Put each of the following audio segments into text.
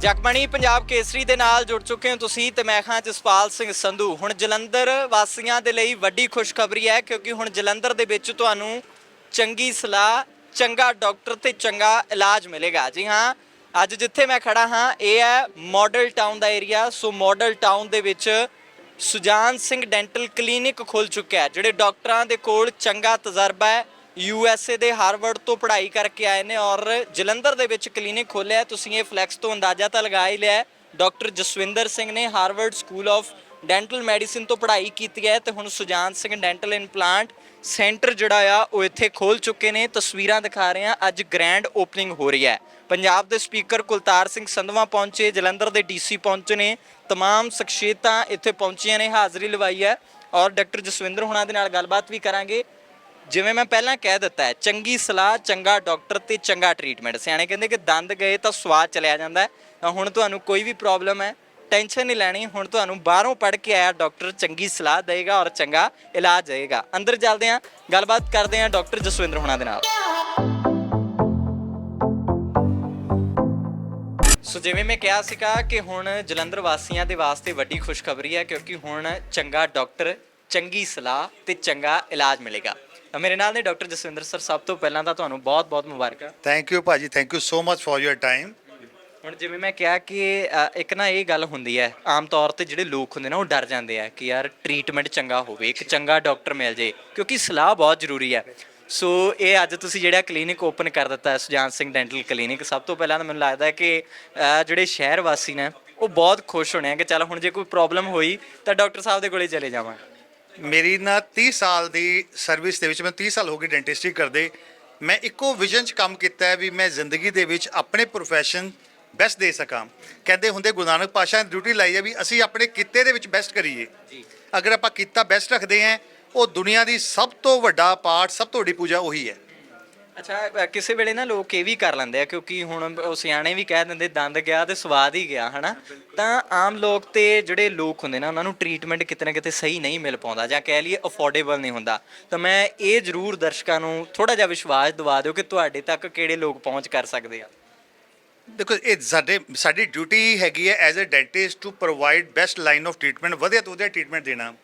ਜਗਮਣੀ ਪੰਜਾਬ ਕੇਸਰੀ ਦੇ ਨਾਲ ਜੁੜ ਚੁੱਕੇ ਹੋ ਤੁਸੀਂ ਤੇ ਮੈਂ ਖਾਂ ਜਸਪਾਲ ਸਿੰਘ ਸੰਧੂ। ਹੁਣ ਜਲੰਧਰ ਵਾਸੀਆਂ ਦੇ ਲਈ ਵੱਡੀ ਖੁਸ਼ਖਬਰੀ ਹੈ ਕਿਉਂਕਿ ਹੁਣ ਜਲੰਧਰ ਦੇ ਵਿੱਚ ਤੁਹਾਨੂੰ ਚੰਗੀ ਸਲਾਹ, ਚੰਗਾ ਡਾਕਟਰ ਤੇ ਚੰਗਾ ਇਲਾਜ ਮਿਲੇਗਾ। ਜੀ ਹਾਂ, ਅੱਜ ਜਿੱਥੇ ਮੈਂ ਖੜਾ ਹਾਂ, ਇਹ ਹੈ ਮਾਡਲ ਟਾਊਨ ਦਾ ਏਰੀਆ। ਸੋ ਮਾਡਲ ਟਾਊਨ ਦੇ ਵਿੱਚ ਸੁਜਾਨ ਸਿੰਘ ਡੈਂਟਲ ਕਲੀਨਿਕ ਖੁੱਲ ਚੁੱਕਿਆ ਹੈ, ਜਿਹੜੇ ਡਾਕਟਰਾਂ ਦੇ ਕੋਲ ਚੰਗਾ ਤਜਰਬਾ ਹੈ। ਯੂ ਐਸ ਏ ਦੇ ਹਾਰਵਰਡ ਤੋਂ ਪੜ੍ਹਾਈ ਕਰਕੇ ਆਏ ਨੇ ਔਰ ਜਲੰਧਰ ਦੇ ਵਿੱਚ ਕਲੀਨਿਕ ਖੋਲ੍ਹਿਆ ਹੈ। ਤੁਸੀਂ ਇਹ ਫਲੈਕਸ ਤੋਂ ਅੰਦਾਜ਼ਾ ਤਾਂ ਲਗਾ ਹੀ ਲਿਆ ਹੈ। ਡਾਕਟਰ ਜਸਵਿੰਦਰ ਸਿੰਘ ਨੇ Harvard school of dental medicine ਤੋਂ ਪੜ੍ਹਾਈ ਕੀਤੀ ਹੈ ਤੇ ਹੁਣ Sujan Singh dental implant centre ਜਿਹੜਾ ਆ ਉਹ ਇੱਥੇ ਖੋਲ ਚੁੱਕੇ ਨੇ ਤਸਵੀਰਾਂ ਦਿਖਾ ਰਹੇ ਹਾਂ ਅੱਜ ਗ੍ਰੈਂਡ ਓਪਨਿੰਗ ਹੋ ਰਹੀ ਹੈ ਪੰਜਾਬ ਦੇ ਸਪੀਕਰ ਕੁਲਤਾਰ ਸਿੰਘ ਸੰਧਵਾ ਪਹੁੰਚੇ ਜਲੰਧਰ ਦੇ ਡੀਸੀ ਪਹੁੰਚੇ ਨੇ तमाम ਸ਼ਖਸੀਅਤਾਂ ਇੱਥੇ ਪਹੁੰਚੀਆਂ ਨੇ ਹਾਜ਼ਰੀ ਲਵਾਈ ਹੈ ਔਰ ਡਾਕਟਰ ਜਸਵਿੰਦਰ ਹੁਣਾਂ ਦੇ ਨਾਲ ਗੱਲਬਾਤ ਵੀ ਕਰਾਂਗੇ ਜਿਵੇਂ ਮੈਂ ਪਹਿਲਾਂ ਕਹਿ ਦਿੱਤਾ ਹੈ, ਚੰਗੀ ਸਲਾਹ, ਚੰਗਾ ਡਾਕਟਰ ਤੇ ਚੰਗਾ ਟ੍ਰੀਟਮੈਂਟ ਸਿਆਣੇ ਕਹਿੰਦੇ ਕਿ ਦੰਦ ਗਏ ਤਾਂ ਸਵਾਦ ਚਲਿਆ ਜਾਂਦਾ ਹੈ। ਤਾਂ ਹੁਣ ਤੁਹਾਨੂੰ ਕੋਈ ਵੀ ਪ੍ਰੋਬਲਮ ਹੈ ਟੈਨਸ਼ਨ ਨਹੀਂ ਲੈਣੀ, ਹੁਣ ਤੁਹਾਨੂੰ ਬਾਹਰੋਂ ਪੜ੍ਹ ਕੇ ਆਇਆ ਡਾਕਟਰ ਚੰਗੀ ਸਲਾਹ ਦੇਗਾ ਔਰ ਚੰਗਾ ਇਲਾਜ ਦੇਗਾ। ਅੰਦਰ ਚੱਲਦੇ ਹਾਂ, ਗੱਲਬਾਤ ਕਰਦੇ ਹਾਂ ਡਾਕਟਰ ਜਸਵਿੰਦਰ ਹੁਣਾਂ ਦੇ ਨਾਲ। ਸੋ ਜਿਵੇਂ ਮੈਂ ਕਿਹਾ ਸੀਗਾ ਕਿ ਹੁਣ ਜਲੰਧਰ ਵਾਸੀਆਂ ਦੇ ਵਾਸਤੇ ਵੱਡੀ ਖੁਸ਼ਖਬਰੀ ਹੈ, ਕਿਉਂਕਿ ਹੁਣ ਚੰਗਾ ਡਾਕਟਰ ਚੰਗੀ ਸਲਾਹ ਤੇ ਚੰਗਾ ਇਲਾਜ ਮਿਲੇਗਾ। ਅ, ਮੇਰੇ ਨਾਲ ਨੇ ਡਾਕਟਰ ਜਸਵਿੰਦਰ ਸਰ ਸਭ ਤੋਂ ਪਹਿਲਾਂ ਤਾਂ ਤੁਹਾਨੂੰ ਬਹੁਤ-ਬਹੁਤ ਮੁਬਾਰਕਾਂ। ਥੈਂਕ ਯੂ ਭਾਜੀ thank you so much for your time ਹੁਣ ਜਿਵੇਂ ਮੈਂ ਕਿਹਾ ਕਿ ਇੱਕ ਨਾ ਇਹ ਗੱਲ ਹੁੰਦੀ ਹੈ ਆਮ ਤੌਰ ਤੇ ਜਿਹੜੇ ਲੋਕ ਹੁੰਦੇ ਨੇ ਉਹ ਡਰ ਜਾਂਦੇ ਆ ਕਿ ਯਾਰ ਟ੍ਰੀਟਮੈਂਟ ਚੰਗਾ ਹੋਵੇ ਇੱਕ ਚੰਗਾ ਡਾਕਟਰ ਮਿਲ ਜੇ ਕਿਉਂਕਿ ਸਲਾਹ ਬਹੁਤ ਜ਼ਰੂਰੀ ਹੈ। ਸੋ ਇਹ ਅੱਜ ਤੁਸੀਂ ਜਿਹੜਾ ਕਲੀਨਿਕ ਓਪਨ ਕਰ ਦਿੱਤਾ ਹੈ ਸੁਜਾਨ ਸਿੰਘ ਡੈਂਟਲ ਕਲੀਨਿਕ ਸਭ ਤੋਂ ਪਹਿਲਾਂ ਤਾਂ ਮੈਨੂੰ ਲੱਗਦਾ ਕਿ ਜਿਹੜੇ ਸ਼ਹਿਰ ਵਾਸੀ ਨੇ ਉਹ ਬਹੁਤ ਖੁਸ਼ ਹੋਣੇ ਆ ਕਿ ਚੱਲ ਹੁਣ ਜੇ ਕੋਈ ਪ੍ਰੋਬਲਮ ਹੋਈ ਤਾਂ ਡਾਕਟਰ ਸਾਹਿਬ ਦੇ ਕੋਲੇ ਚਲੇ ਜਾਵਾਂ। ਮੇਰੀ ਨਾ 30 ਸਾਲ ਦੀ ਸਰਵਿਸ ਦੇ ਵਿੱਚ ਮੈਂ 30 ਸਾਲ ਹੋ ਗਏ ਡੈਂਟਿਸਟਰੀ ਕਰਦੇ। ਮੈਂ ਇੱਕੋ ਵਿਜ਼ਨ 'ਚ ਕੰਮ ਕੀਤਾ ਹੈ ਵੀ ਮੈਂ ਜ਼ਿੰਦਗੀ ਦੇ ਵਿੱਚ ਆਪਣੇ ਪ੍ਰੋਫੈਸ਼ਨ ਬੈਸਟ ਦੇ ਸਕਾਂ। ਕਹਿੰਦੇ ਹੁੰਦੇ ਗੁਰੂ ਨਾਨਕ ਪਾਸ਼ਾ ਨੇ ਡਿਊਟੀ ਲਾਈ ਹੈ ਵੀ ਅਸੀਂ ਆਪਣੇ ਕਿੱਤੇ ਦੇ ਵਿੱਚ ਬੈਸਟ ਕਰੀਏ। ਜੀ। ਅਗਰ ਆਪਾਂ ਕਿੱਤਾ ਬੈਸਟ ਰੱਖਦੇ ਹਾਂ ਉਹ ਦੁਨੀਆ ਦੀ ਸਭ ਤੋਂ ਵੱਡਾ ਪਾਠ ਸਭ ਤੋਂ ਵੱਡੀ ਪੂਜਾ ਉਹੀ ਹੈ। ਅੱਛਾ ਕਿਸੇ ਵੇਲੇ ਨਾ ਲੋਕ ਇਹ ਵੀ ਕਰ ਲੈਂਦੇ ਆ, ਕਿਉਂਕਿ ਹੁਣ ਉਹ ਸਿਆਣੇ ਵੀ ਕਹਿ ਦਿੰਦੇ, ਦੰਦ ਗਿਆ ਤੇ ਸਵਾਦ ਹੀ ਗਿਆ, ਹਨਾ? ਤਾਂ ਆਮ ਲੋਕ ਤੇ ਜਿਹੜੇ ਲੋਕ ਹੁੰਦੇ ਨਾ, ਉਹਨਾਂ ਨੂੰ ਟ੍ਰੀਟਮੈਂਟ ਕਿਤੇ ਨਾ ਕਿਤੇ ਸਹੀ ਨਹੀਂ ਮਿਲ ਪਾਉਂਦਾ, ਜਾਂ ਕਹਿ ਲਈਏ ਅਫੋਰਡੇਬਲ ਨਹੀਂ ਹੁੰਦਾ। ਤਾਂ ਮੈਂ ਇਹ ਜ਼ਰੂਰ ਦਰਸ਼ਕਾਂ ਨੂੰ ਥੋੜਾ ਜਿਹਾ ਵਿਸ਼ਵਾਸ ਦਿਵਾ ਦਿਓ ਕਿ ਤੁਹਾਡੇ ਤੱਕ ਕਿਹੜੇ ਲੋਕ ਪਹੁੰਚ ਕਰ ਸਕਦੇ ਆ। ਦੇਖੋ, ਇਹ ਸਾਡੇ, ਸਾਡੀ ਡਿਊਟੀ ਹੈਗੀ ਹੈ as a dentist to provide best line of treatment ਵਧੀਆ ਤੋਂ ਵਧੀਆ ਟ੍ਰੀਟਮੈਂਟ ਦੇਣਾ।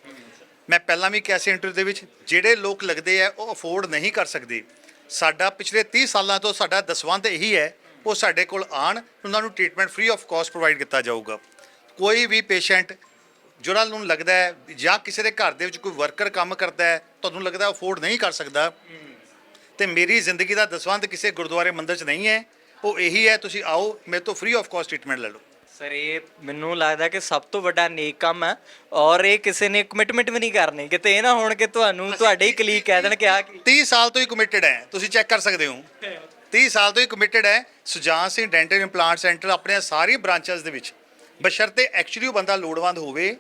ਮੈਂ ਪਹਿਲਾਂ ਵੀ ਕਿਹਾ ਸੀ ਇੰਟਰਵਿਊ ਦੇ ਵਿੱਚ, ਜਿਹੜੇ ਲੋਕ ਲੱਗਦੇ ਆ, ਉਹ ਅਫੋਰਡ ਨਹੀਂ ਕਰ ਸਕਦੇ। ਸਾਡਾ ਪਿਛਲੇ 30 ਸਾਲਾਂ ਤੋਂ ਸਾਡਾ ਦਸਵੰਧ ਇਹੀ ਹੈ, ਉਹ ਸਾਡੇ ਕੋਲ ਆਣ ਉਹਨਾਂ ਨੂੰ treatment free of cost provide ਕੀਤਾ ਜਾਊਗਾ। ਕੋਈ ਵੀ ਪੇਸ਼ੈਂਟ ਜਿਹੜਾ ਨੂੰ ਲੱਗਦਾ ਹੈ, ਜਾਂ ਕਿਸੇ ਦੇ ਘਰ ਦੇ ਵਿੱਚ ਕੋਈ ਵਰਕਰ ਕੰਮ ਕਰਦਾ ਹੈ, ਤੁਹਾਨੂੰ ਲੱਗਦਾ ਅਫੋਰਡ ਨਹੀਂ ਕਰ ਸਕਦਾ। ਤੇ ਮੇਰੀ ਜ਼ਿੰਦਗੀ ਦਾ ਦਸਵੰਧ ਕਿਸੇ ਗੁਰਦੁਆਰੇ ਮੰਦਰ 'ਚ ਨਹੀਂ ਹੈ, ਉਹ ਇਹੀ ਹੈ, ਤੁਸੀਂ ਆਓ, ਮੇਰੇ ਤੋਂ ਫ੍ਰੀ ਆਫ ਕਾਸਟ ਟ੍ਰੀਟਮੈਂਟ ਲੈ ਲਓ। ਸਰ ਇਹ ਮੈਨੂੰ ਲੱਗਦਾ ਕਿ ਸਭ ਤੋਂ ਵੱਡਾ ਨੇਕ ਕੰਮ ਹੈ ਔਰ ਇਹ ਕਿਸੇ ਨੇ ਕਮਿਟਮੈਂਟ ਵੀ ਨਹੀਂ ਕਰਨੀ। ਕਿਤੇ ਇਹ ਨਾ ਹੋਣ ਕਿ ਤੁਹਾਨੂੰ ਤੁਹਾਡੇ ਹੀ ਕਲੀਗ ਕਹਿ ਦੇਣ ਕਿ ਆ ਕੀ 30 ਸਾਲ ਤੋਂ ਹੀ ਕਮਿਟਡ ਹੈ। ਤੁਸੀਂ ਚੈੱਕ ਕਰ ਸਕਦੇ ਹੋ। 30 ਸਾਲ ਤੋਂ ਹੀ ਕਮਿਟਡ ਹੈ। Sujan Singh dental implant centre ਆਪਣੇ ਸਾਰੀ ਬ੍ਰਾਂਚਸ ਦੇ ਵਿੱਚ। ਬਸ਼ਰਤੇ ਐਕਚੁਅਲੀ ਉਹ ਬੰਦਾ ਲੋੜਵੰਦ ਹੋਵੇ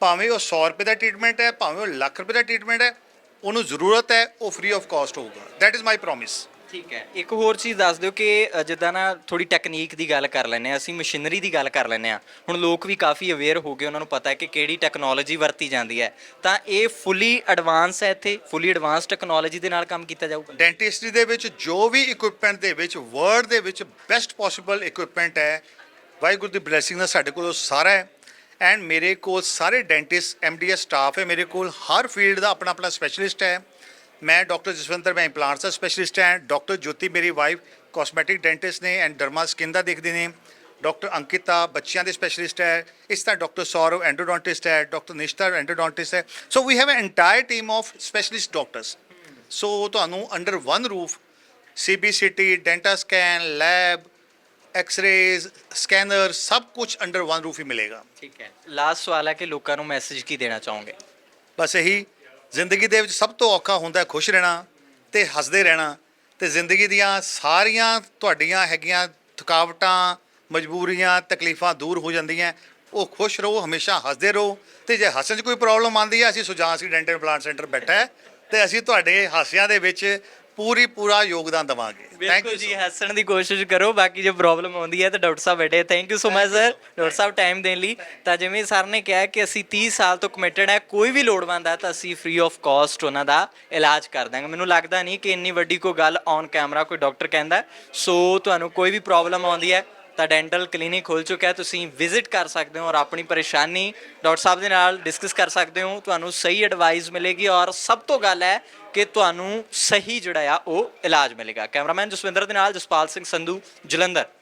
ਭਾਵੇਂ ਉਹ 100 ਰੁਪਏ ਦਾ ਟ੍ਰੀਟਮੈਂਟ ਹੈ ਭਾਵੇਂ ਉਹ ਲੱਖ ਰੁਪਏ ਦਾ ਟ੍ਰੀਟਮੈਂਟ ਹੈ ਉਹਨੂੰ ਜ਼ਰੂਰਤ ਹੈ ਉਹ ਫ੍ਰੀ ਆਫ ਕਾਸਟ ਹੋਊਗਾ। ਦੈਟ ਇਜ਼ ਮਾਈ ਪ੍ਰੋਮਿਸ ਠੀਕ ਹੈ। ਇੱਕ ਹੋਰ ਚੀਜ਼ ਦੱਸ ਦਿਓ ਕਿ ਅ, ਜਿੱਦਾਂ ਨਾ ਥੋੜੀ ਟੈਕਨੀਕ ਦੀ ਗੱਲ ਕਰ ਲੈਂਦੇ ਆ ਅਸੀਂ ਮਸ਼ੀਨਰੀ ਦੀ ਗੱਲ ਕਰ ਲੈਂਦੇ ਆ ਹੁਣ ਲੋਕ ਵੀ ਕਾਫੀ ਅਵੇਅਰ ਹੋ ਗਏ ਉਹਨਾਂ ਨੂੰ ਪਤਾ ਹੈ ਕਿ ਕਿਹੜੀ ਟੈਕਨੋਲੋਜੀ ਵਰਤੀ ਜਾਂਦੀ ਹੈ। ਤਾਂ ਇਹ ਫੁੱਲੀ ਐਡਵਾਂਸ ਹੈ ਇੱਥੇ? ਫੁੱਲੀ ਐਡਵਾਂਸ ਟੈਕਨੋਲੋਜੀ ਦੇ ਨਾਲ ਕੰਮ ਕੀਤਾ ਜਾਊਗਾ? ਡੈਂਟਿਸਟਰੀ ਦੇ ਵਿੱਚ ਜੋ ਵੀ ਇਕੁਪਮੈਂਟ ਦੇ ਵਿੱਚ ਵਰਲਡ ਦੇ ਵਿੱਚ ਬੈਸਟ ਪੋਸੀਬਲ ਇਕੁਪਮੈਂਟ ਹੈ ਵਾਹਿਗੁਰੂ ਦੀ ਬਲੇਸਿੰਗ ਨਾਲ ਸਾਡੇ ਕੋਲ ਉਹ ਸਾਰਾ ਹੈ। ਐਂਡ ਮੇਰੇ ਕੋਲ ਸਾਰੇ ਡੈਂਟਿਸਟ ਐਮਡੀਐਸ ਸਟਾਫ ਹੈ ਮੇਰੇ ਕੋਲ। ਹਰ ਫੀਲਡ ਦਾ ਆਪਣਾ ਆਪਣਾ ਸਪੈਸ਼ਲਿਸਟ ਹੈ। ਮੈਂ ਡਾਕਟਰ ਜਸਵੰਤਰ ਮੈਂ ਇੰਪਲਾਂਟਸ ਦਾ ਸਪੈਸ਼ਲਿਸਟ ਹਾਂ। ਡਾਕਟਰ ਜੋਤੀ ਮੇਰੀ ਵਾਈਫ ਕਾਸਮੈਟਿਕ ਡੈਂਟਿਸਟ ਨੇ ਐਂਡ ਡਰਮਾ ਸਕਿਨ ਦਾ ਦੇਖਦੇ ਨੇ। ਡਾਕਟਰ ਅੰਕਿਤਾ ਬੱਚਿਆਂ ਦੇ ਸਪੈਸ਼ਲਿਸਟ ਹੈ। ਇਸ ਤਰ੍ਹਾਂ ਡਾਕਟਰ ਸੌਰਵ ਐਂਡੋਡੋਂਟਿਸਟ ਹੈ। ਡਾਕਟਰ ਨਿਸ਼ਤਰ ਐਂਡੋਡੋਂਟਿਸਟ ਹੈ। So we have an entire team of specialist doctors so ਤੁਹਾਨੂੰ under one roof CBCT denta scan lab x-rays scanner ਸਭ ਕੁਝ ਅੰਡਰ ਵਨ ਰੂਫ ਹੀ ਮਿਲੇਗਾ। ਠੀਕ ਹੈ। ਲਾਸਟ ਸਵਾਲ ਹੈ ਕਿ ਲੋਕਾਂ ਨੂੰ ਮੈਸੇਜ ਕੀ ਦੇਣਾ ਚਾਹੋਗੇ? ਬਸ ਇਹੀ ਜ਼ਿੰਦਗੀ ਦੇ ਵਿੱਚ ਸਭ ਤੋਂ ਔਖਾ ਹੁੰਦਾ ਖੁਸ਼ ਰਹਿਣਾ ਤੇ ਹੱਸਦੇ ਰਹਿਣਾ। ਤੇ ਜ਼ਿੰਦਗੀ ਦੀਆਂ ਸਾਰੀਆਂ ਤੁਹਾਡੀਆਂ ਹੈਗੀਆਂ ਥਕਾਵਟਾਂ, ਮਜਬੂਰੀਆਂ, ਤਕਲੀਫਾਂ ਦੂਰ ਹੋ ਜਾਂਦੀਆਂ ਉਹ ਖੁਸ਼ ਰਹੋ, ਹਮੇਸ਼ਾ ਹੱਸਦੇ ਰਹੋ। ਤੇ ਜੇ ਹੱਸਣ 'ਚ ਕੋਈ ਪ੍ਰੋਬਲਮ ਆਉਂਦੀ ਹੈ, ਅਸੀਂ ਸੁਜਾਨ ਸੀ ਡੈਂਟਲ ਪਲਾਂਟ ਸੈਂਟਰ ਬੈਠਾ ਹੈ ਤੇ ਅਸੀਂ ਤੁਹਾਡੇ ਹਾਸਿਆਂ ਦੇ ਵਿੱਚ ਪੂਰੀ ਪੂਰਾ ਯੋਗਦਾਨ ਦੇਵਾਂਗੇ। ਥੈਂਕ ਬਿਲਕੁਲ ਯੂ ਜੀ ਹੱਸਣ ਦੀ ਕੋਸ਼ਿਸ਼ ਕਰੋ ਬਾਕੀ ਜੇ ਪ੍ਰੋਬਲਮ ਆਉਂਦੀ ਹੈ ਤਾਂ ਡਾਕਟਰ ਸਾਹਿਬ ਬੈਠੇ thank you so much sir doctor Sahib time ਦੇਣ ਲਈ। ਤਾਂ ਜਿਵੇਂ ਸਰ ਨੇ ਕਿਹਾ ਕਿ ਅਸੀਂ 30 ਸਾਲ ਤੋਂ ਕਮਿਟਡ ਹੈ ਕੋਈ ਵੀ ਲੋੜਵੰਦ ਹੈ ਤਾਂ ਅਸੀਂ ਫ੍ਰੀ ਆਫ ਕਾਸਟ ਉਹਨਾਂ ਦਾ ਇਲਾਜ ਕਰ ਦਾਂਗੇ। ਮੈਨੂੰ ਲੱਗਦਾ ਨਹੀਂ ਕਿ ਇੰਨੀ ਵੱਡੀ ਕੋਈ ਗੱਲ ਔਨ ਕੈਮਰਾ ਕੋਈ ਡਾਕਟਰ ਕਹਿੰਦਾ। ਹੈ। ਸੋ ਤੁਹਾਨੂੰ ਕੋਈ ਵੀ ਪ੍ਰੋਬਲਮ ਆਉਂਦੀ ਹੈ ਤਾਂ ਡੈਂਟਲ ਕਲੀਨਿਕ ਖੁੱਲ ਚੁੱਕਾ ਹੈ, ਤੁਸੀਂ ਵਿਜ਼ਿਟ ਕਰ ਸਕਦੇ ਹੋ ਔਰ ਆਪਣੀ ਪਰੇਸ਼ਾਨੀ ਡਾਕਟਰ ਸਾਹਿਬ ਦੇ ਨਾਲ ਡਿਸਕਸ ਕਰ ਸਕਦੇ ਹੋ, ਤੁਹਾਨੂੰ ਸਹੀ ਐਡਵਾਈਸ ਮਿਲੇਗੀ ਔਰ ਸਭ ਤੋਂ ਗੱਲ ਹੈ ਕਿ ਤੁਹਾਨੂੰ ਸਹੀ ਜਿਹੜਾ ਆ ਉਹ ਇਲਾਜ ਮਿਲੇਗਾ। ਕੈਮਰਾਮੈਨ ਜਸਵਿੰਦਰ ਦੇ ਨਾਲ ਜਸਪਾਲ ਸਿੰਘ ਸੰਧੂ, ਜਲੰਧਰ।